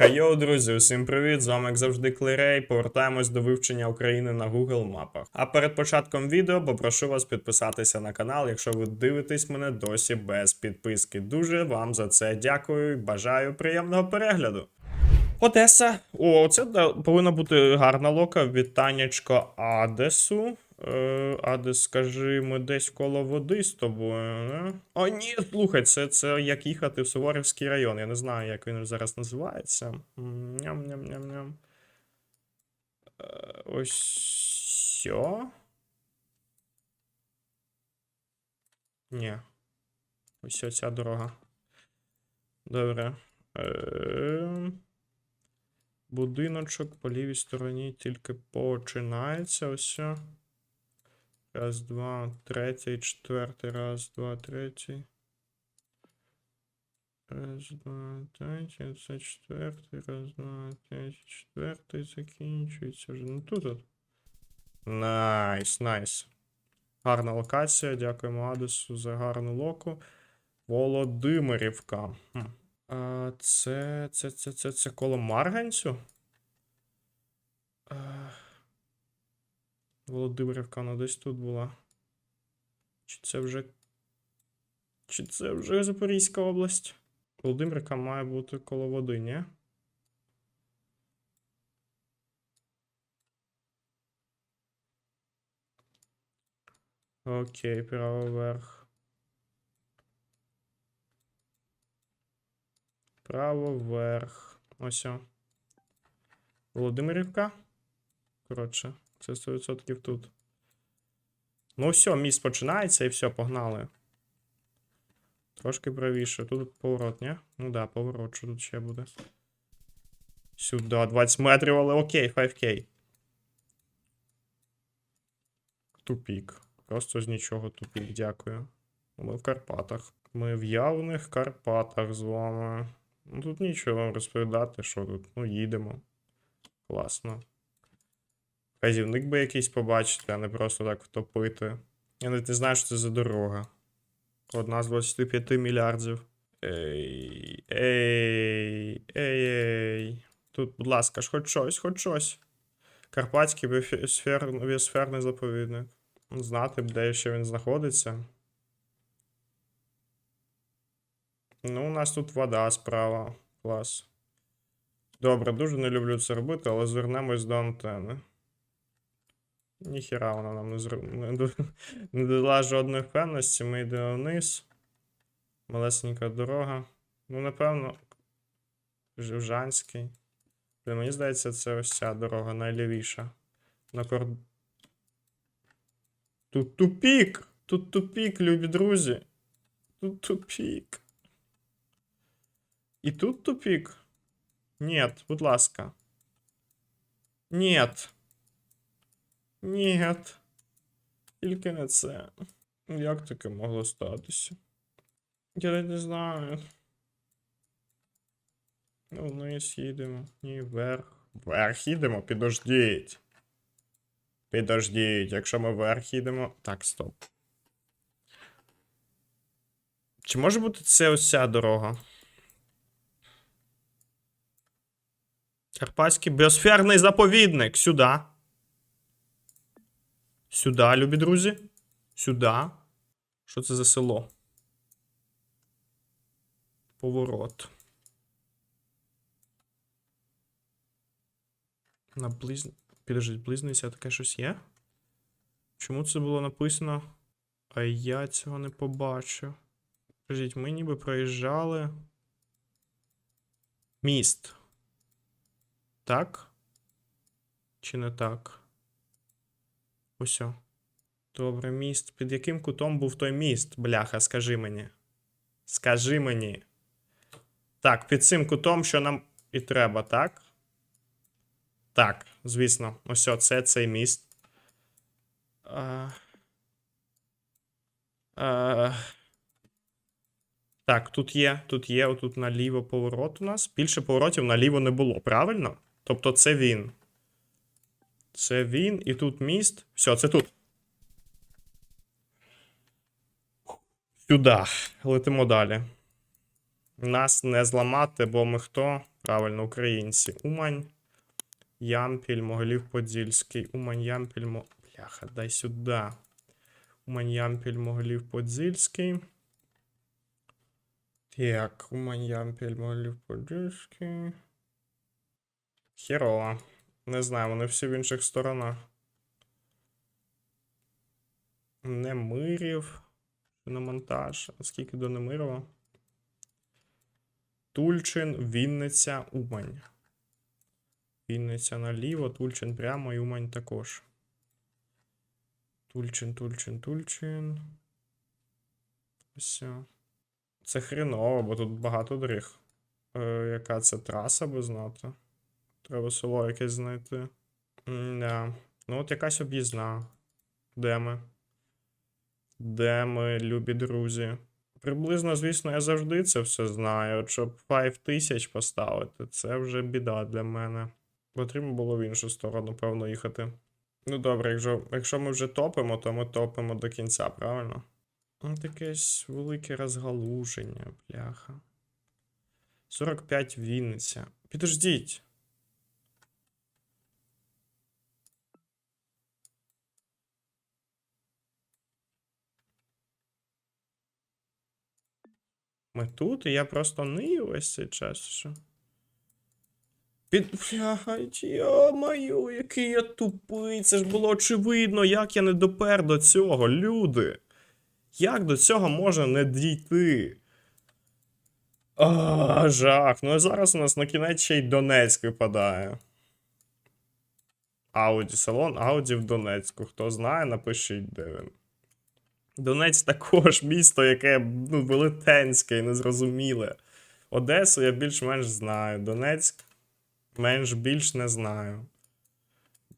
Хайо, друзі, усім привіт! З вами, як завжди, Клерей. Повертаємось до вивчення України на Google мапах. А перед початком відео попрошу вас підписатися на канал, якщо ви дивитесь мене досі без підписки. Дуже вам за це дякую і бажаю приємного перегляду. Одеса. О, це повинна бути гарна лока. Вітаннячко Адесу. Е, Адес, скажи, ми десь коло води з тобою. Не? О, ні, слухай, це, це як їхати в Суворівський район. Я не знаю, як він зараз називається. Ням-ням-ням-ням. Е, ось сьо. Ні. Ось ця дорога. Добре. Е, Будиночок по лівій стороні тільки починається. Ось. Раз, два, третій, четвертий, раз, два, третій. Раз, два, третій, це четвертий, раз, два, третій, четвертий, закінчується вже. Ну тут от. Найс, найс. Гарна локація. Дякуємо Адесу за гарну локу. Володимирівка. Хм. А, це, це, це, це, це коло Марганцю? Володимирівка, вона десь тут була. Чи це вже. Чи це вже Запорізька область? Володимирівка має бути коло води, ні? Окей, право вверх. Право вверх. Ось. Володимирівка. Коротше, це 100% тут. Ну, все, міст починається і все, погнали. Трошки правіше. Тут поворот, ні? Ну да, поворот, що тут ще буде. Сюди, 20 метрів, але окей, 5К. Тупік. Просто з нічого тупік, дякую. Ми в Карпатах. Ми в явних Карпатах з вами. Ну тут нічого вам розповідати, що тут. Ну, їдемо. Класно. Вказівник би якийсь побачити, а не просто так втопити. Я навіть не знаю, що це за дорога. Одна з 25 мільярдів. Ей, ей, ей, ей. Тут, будь ласка, ж хоч щось, хоч щось. Карпатський біосфер... біосферний заповідник. Знати б, де ще він знаходиться. Ну, у нас тут вода справа. Клас. Добре, дуже не люблю це робити, але звернемось до антени. Ніхіра вона нам не, зр... не, дала жодної впевненості. Ми йдемо вниз. Малесенька дорога. Ну, напевно, Живжанський. Мені здається, це ось ця дорога найлівіша. На кор... Тут тупік! Тут тупік, любі друзі. Тут тупік. І тут тупік? Нет, будь ласка. Нет. Нет. Тільки не це. Як таке могло статися? Я не знаю. Ну, вниз їдемо. Ні, вверх. Вверх їдемо, підождіть. Підождіть, якщо ми вверх їдемо. Так, стоп. Чи може бути це ось дорога? Карпатський біосферний заповідник. Сюди. Сюди, любі друзі. Сюди. Що це за село? Поворот. На близ... Підождіть, близниця таке щось є? Чому це було написано? А я цього не побачив. Скажіть, ми ніби проїжджали. Міст. Так? Чи не так? Ось. Добре, міст. Під яким кутом був той міст, бляха, скажи мені. Скажи мені. Так, під цим кутом, що нам і треба, так? Так, звісно. Ось це цей міст. А... А... Так, тут є, тут є, отут наліво поворот у нас. Більше поворотів наліво не було, правильно? Тобто це він. Це він, і тут міст. Все, це тут. Сюди. Летимо далі. Нас не зламати, бо ми хто? Правильно, українці. Умань, Ямпіль, Могилів Подільський. Умань, Ямпіль, Мо... Бляха, дай сюди. Умань, Ямпіль, Могилів Подільський. Так, Умань, Ямпіль, Могилів Подільський. Херово. Не знаю, вони всі в інших сторонах. Немирів. На монтаж. Скільки до Немирова? Тульчин, Вінниця, Умань. Вінниця наліво, Тульчин прямо і Умань також. Тульчин, Тульчин, Тульчин. Ось. Це хреново, бо тут багато доріг. Е, яка це траса би знати? Треба село якесь знайти. Да. Ну, от якась об'їзна. Де ми? Де ми, любі друзі? Приблизно, звісно, я завжди це все знаю. От щоб 5000 поставити, це вже біда для мене. Потрібно було в іншу сторону, певно, їхати. Ну добре, якщо, якщо ми вже топимо, то ми топимо до кінця, правильно? От якесь велике розгалуження, бляха. 45 Вінниця. Підождіть. Ми тут, і я просто нию весь цей час. Що? Під. Бляха, йо-маю, який я тупий. Це ж було очевидно, як я не допер до цього, люди. Як до цього можна не дійти? А, жах. Ну і зараз у нас на кінець ще й Донецьк випадає. Ауді, салон Ауді в Донецьку. Хто знає, напишіть, де він. Донець також місто, яке ну, велетенське і незрозуміле. Одесу я більш-менш знаю. Донецьк менш-більш не знаю.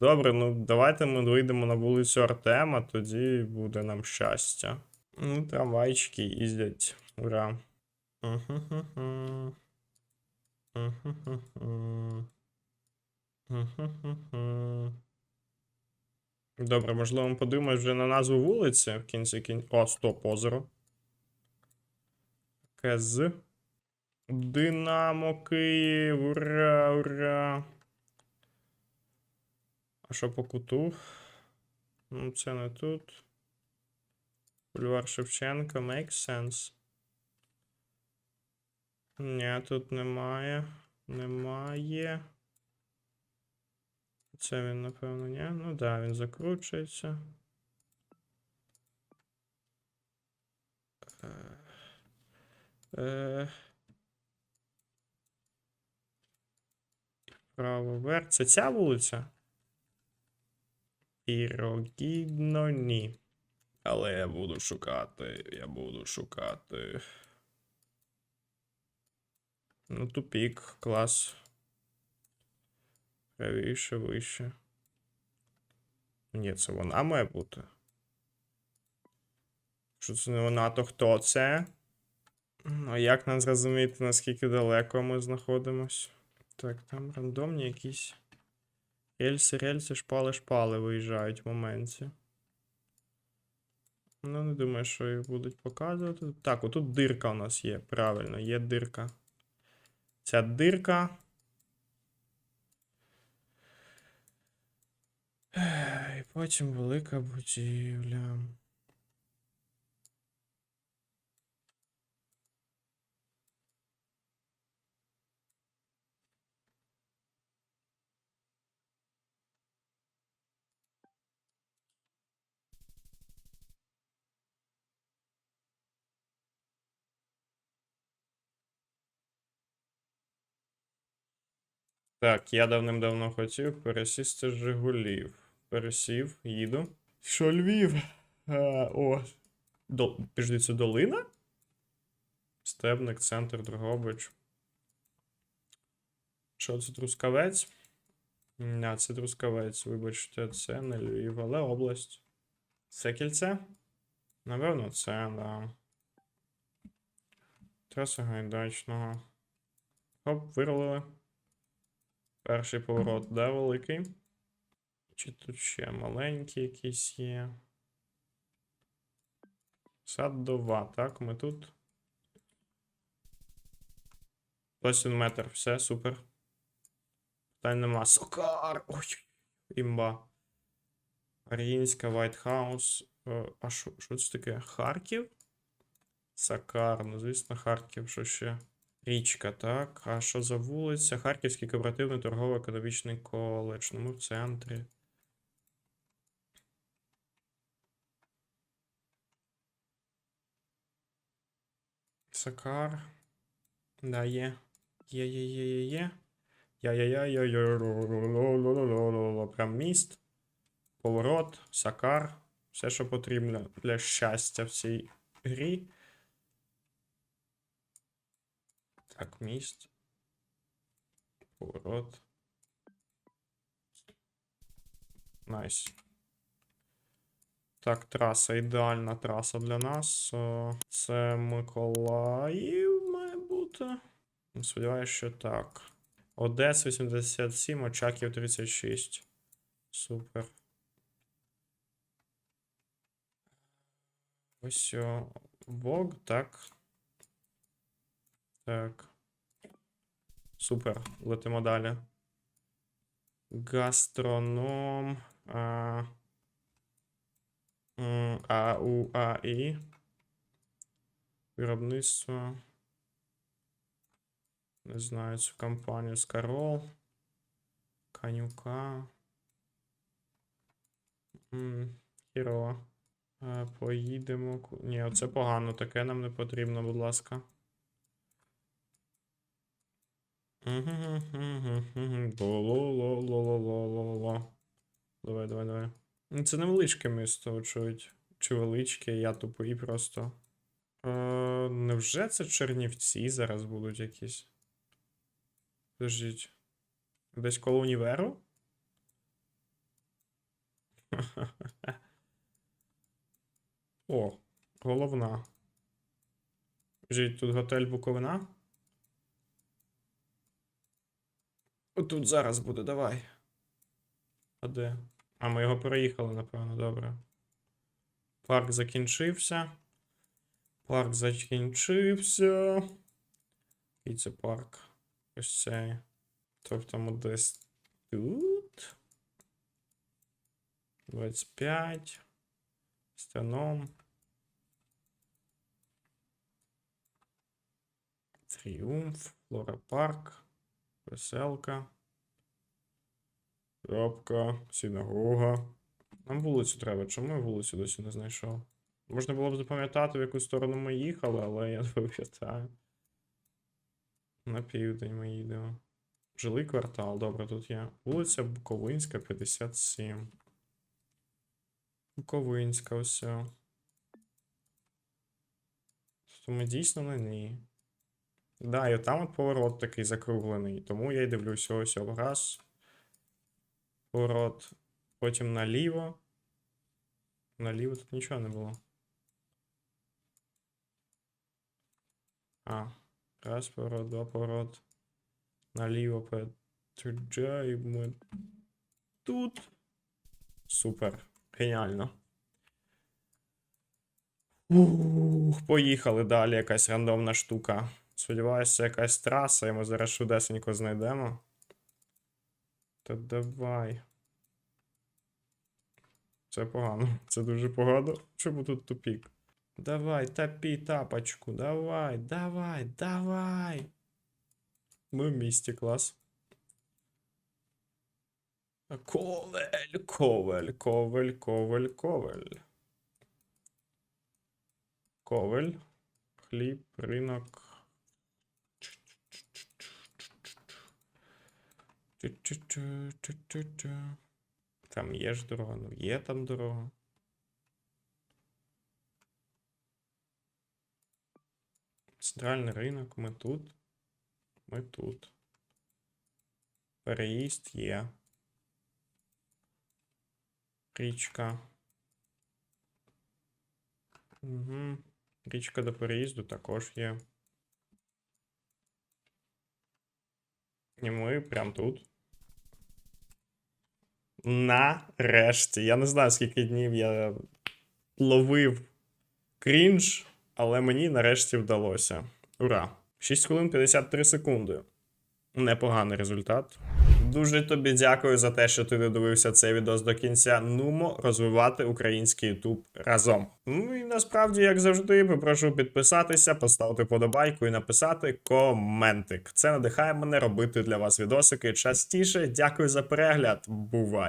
Добре, ну давайте ми вийдемо на вулицю Артема, тоді буде нам щастя. Ну, трамвайчики їздять. Ура. Добре, можливо, ми подивимось вже на назву вулиці в кінці кінці. О, стоп, озеро. КЗ. Динамо Київ. Ура, ура. А що по куту? Ну, це не тут. Бульвар Шевченка, makes sense. Ні, тут немає. Немає. Це він, напевно, ні. Ну да, він закручується. Е, е, Право вверх. Це ця вулиця? Пірогідно ні. Але я буду шукати. Я буду шукати. Ну, тупік, клас. Правіше, вище. Ні, це вона має бути. Що це не вона, то хто це? А як нам зрозуміти, наскільки далеко ми знаходимось? Так, там рандомні якісь. Рельси, рельси, шпали, шпали виїжджають в моменті. Ну, не думаю, що їх будуть показувати. Так, отут дирка у нас є. Правильно, є дирка. Ця дирка. Потім велика будівля. Так, я давним-давно хотів пересісти з Жигулів. Пересів, їду. Що Львів? А, о. До... Підожди, це долина? Стебник, центр, Дрогобич. Що це Трускавець? Не, це Трускавець, вибачте, це не Львів, але область. Це кільце? Напевно, це, да. Траса Гайдачного. Хоп, виролили. Перший поворот, де великий? Чи тут ще маленький якийсь є? Садова, так, ми тут. 21 метр, все, супер. Питань нема. Сокар! Ой, імба. White House. Е, А що це таке? Харків? Сакар, ну звісно, Харків, що ще? Річка, так. А що за вулиця? Харківський кооперативний торгово-економічний коледж. Ну, ми в центрі. Сакар. Да, є. Є, є, є, є, є. Я-я-я-я-я. Прям міст. Поворот, сакар. Все, що потрібно для щастя в цій грі. Так, міст. Поворот. Найс. Так, траса, ідеальна траса для нас. Це Миколаїв має бути. Сподіваюсь, що так. Одес 87, Очаків 36. Супер. Ось о, Вог, так. Так. Супер. Летимо далі. Гастроном. А, м, АУАІ. Виробництво. Не знаю цю компанію Скарол. Канюка. Хіро. Е, Поїдемо. Ні, оце погано, таке нам не потрібно, будь ласка. Ло-ло-ло-ло-ло-ло-ло-ло. Давай, давай, давай. Ну, Це невеличке місто, очевидь. Чи величке, я тупий просто. Е, невже це Чернівці зараз будуть якісь? Подождіть. Десь коло універу? О, головна. Жить тут готель Буковина. Отут зараз буде, давай. А де? А, ми його переїхали, напевно, добре. Парк закінчився. Парк закінчився. І це парк. Ось цей. Тобто ми десь тут. 25. Стеном. Тріумф, Флора Парк, Веселка. Крапка, синагога. Нам вулицю треба. Чому я вулицю досі не знайшов? Можна було б запам'ятати, в яку сторону ми їхали, але я не пам'ятаю. На південь ми їдемо. Жилий квартал, добре, тут є. Вулиця Буковинська, 57. Буковинська, ось. Тобто ми дійсно на ній. Да, і там от поворот такий закруглений. Тому я й дивлюся ось раз. Поворот. Потім наліво. Наліво тут нічого не було. А, раз поворот, два поворот. Наліво під'їжджаємо. Тут. Супер. Геніально. Ух, поїхали далі. Якась рандомна штука. Сподіваюся, якась траса, і ми зараз швидесенько знайдемо. Та давай. Це погано. Це дуже погано. Чому тут тупік? Давай, топі тапочку. Давай, давай, давай. Ми в місті, клас. Ковель, ковель, ковель, ковель, ковель. Ковель. Хліб, ринок. Там є ж дорога, ну є там дорога. Центральний ринок, ми тут. Ми тут. Переїзд є. Річка. Угу. Річка до переїзду також є. І ми прям тут. Нарешті. Я не знаю, скільки днів я ловив крінж, але мені нарешті вдалося. Ура! 6 хвилин 53 секунди. Непоганий результат. Дуже тобі дякую за те, що ти додивився цей відос до кінця. Нумо розвивати український Ютуб разом. Ну і насправді, як завжди, попрошу підписатися, поставити подобайку і написати коментик. Це надихає мене робити для вас відосики частіше. Дякую за перегляд. Бувай!